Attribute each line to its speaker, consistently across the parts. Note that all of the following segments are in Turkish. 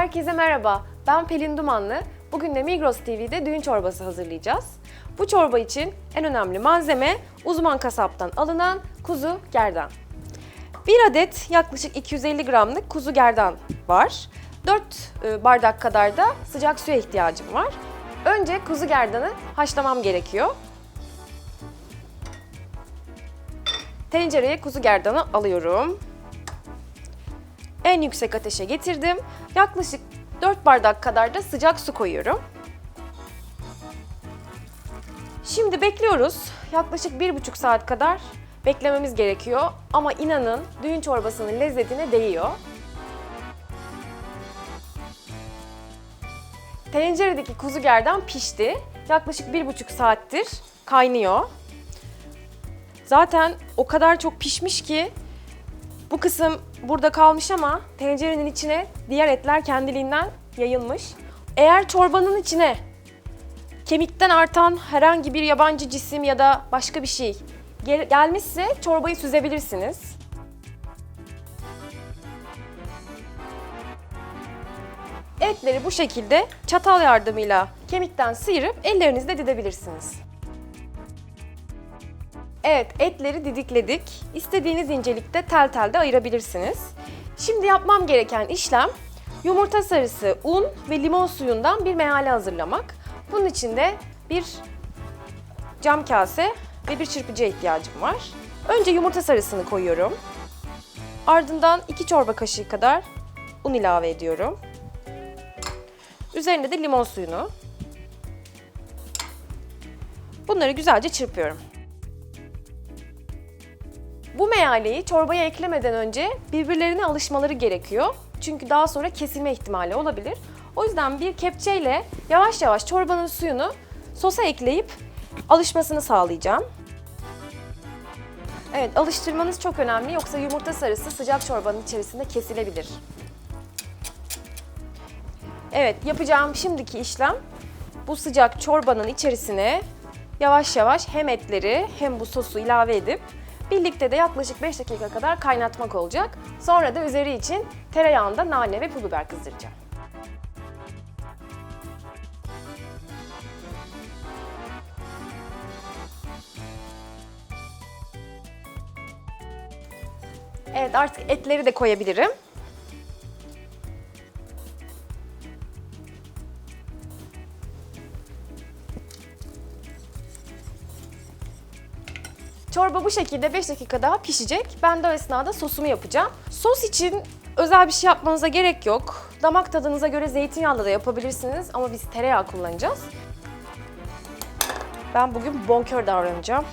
Speaker 1: Herkese merhaba. Ben Pelin Dumanlı. Bugün de Migros TV'de düğün çorbası hazırlayacağız. Bu çorba için en önemli malzeme uzman kasaptan alınan kuzu gerdan. Bir adet yaklaşık 250 gramlık kuzu gerdan var. 4 e, bardak kadar da sıcak suya ihtiyacım var. Önce kuzu gerdanı haşlamam gerekiyor. Tencereye kuzu gerdanı alıyorum. En yüksek ateşe getirdim. Yaklaşık 4 bardak kadar da sıcak su koyuyorum. Şimdi bekliyoruz. Yaklaşık 1,5 saat kadar beklememiz gerekiyor. Ama inanın düğün çorbasının lezzetine değiyor. Tenceredeki kuzu gerdan pişti. Yaklaşık 1,5 saattir kaynıyor. Zaten o kadar çok pişmiş ki bu kısım burada kalmış ama tencerenin içine diğer etler kendiliğinden yayılmış. Eğer çorbanın içine kemikten artan herhangi bir yabancı cisim ya da başka bir şey gel- gelmişse çorbayı süzebilirsiniz. Etleri bu şekilde çatal yardımıyla kemikten sıyırıp ellerinizle didebilirsiniz. Evet, etleri didikledik. İstediğiniz incelikte tel tel de ayırabilirsiniz. Şimdi yapmam gereken işlem yumurta sarısı, un ve limon suyundan bir meyhale hazırlamak. Bunun için de bir cam kase ve bir çırpıcıya ihtiyacım var. Önce yumurta sarısını koyuyorum. Ardından 2 çorba kaşığı kadar un ilave ediyorum. Üzerine de limon suyunu. Bunları güzelce çırpıyorum. Bu meyaleyi çorbaya eklemeden önce birbirlerine alışmaları gerekiyor. Çünkü daha sonra kesilme ihtimali olabilir. O yüzden bir kepçeyle yavaş yavaş çorbanın suyunu sosa ekleyip alışmasını sağlayacağım. Evet, alıştırmanız çok önemli yoksa yumurta sarısı sıcak çorbanın içerisinde kesilebilir. Evet, yapacağım şimdiki işlem bu sıcak çorbanın içerisine yavaş yavaş hem etleri hem bu sosu ilave edip birlikte de yaklaşık 5 dakika kadar kaynatmak olacak. Sonra da üzeri için tereyağında nane ve pul biber kızdıracağım. Evet artık etleri de koyabilirim. Çorba bu şekilde 5 dakika daha pişecek. Ben de o esnada sosumu yapacağım. Sos için özel bir şey yapmanıza gerek yok. Damak tadınıza göre zeytinyağlı da yapabilirsiniz ama biz tereyağı kullanacağız. Ben bugün bonkör davranacağım.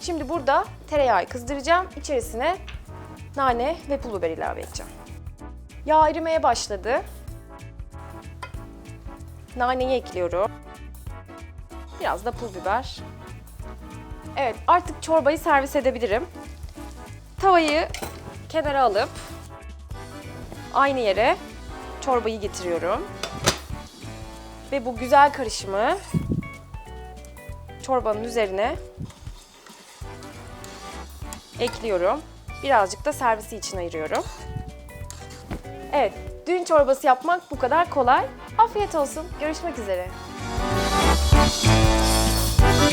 Speaker 1: Şimdi burada tereyağı kızdıracağım. İçerisine nane ve pul biber ilave edeceğim. Yağ erimeye başladı. Naneyi ekliyorum. Biraz da pul biber. Evet, artık çorbayı servis edebilirim. Tavayı kenara alıp aynı yere çorbayı getiriyorum. Ve bu güzel karışımı çorbanın üzerine ekliyorum. Birazcık da servisi için ayırıyorum. Evet, düğün çorbası yapmak bu kadar kolay. Afiyet olsun. Görüşmek üzere.